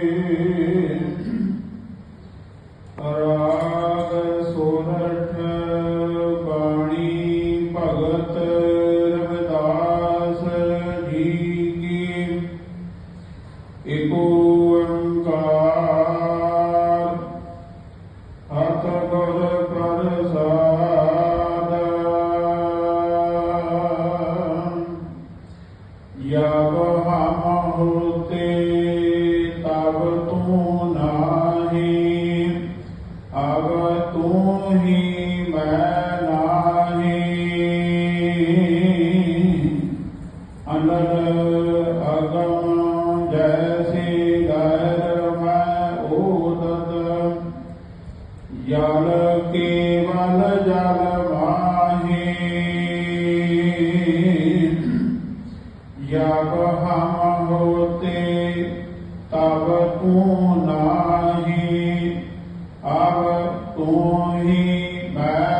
Mm-hmm. अब तू नाही अब तू ही मैं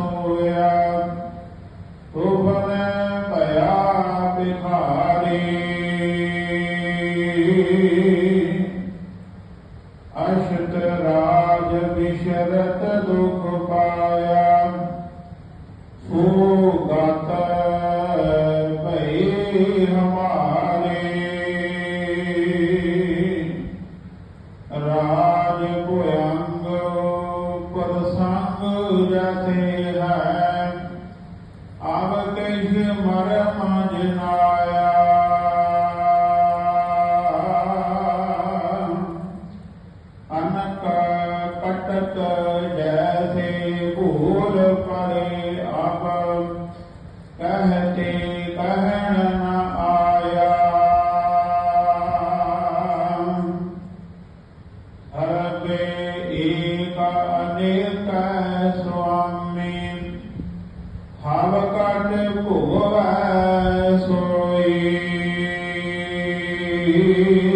ya te Thank you.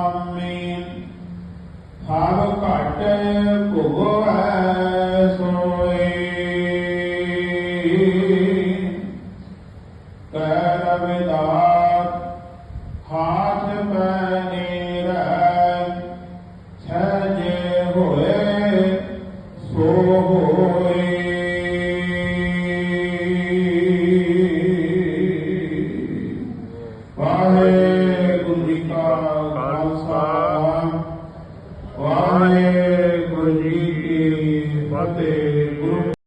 ਆਮੇਨ ਹਰ ਘਟ ਭੁਗਵੈ ਸੋ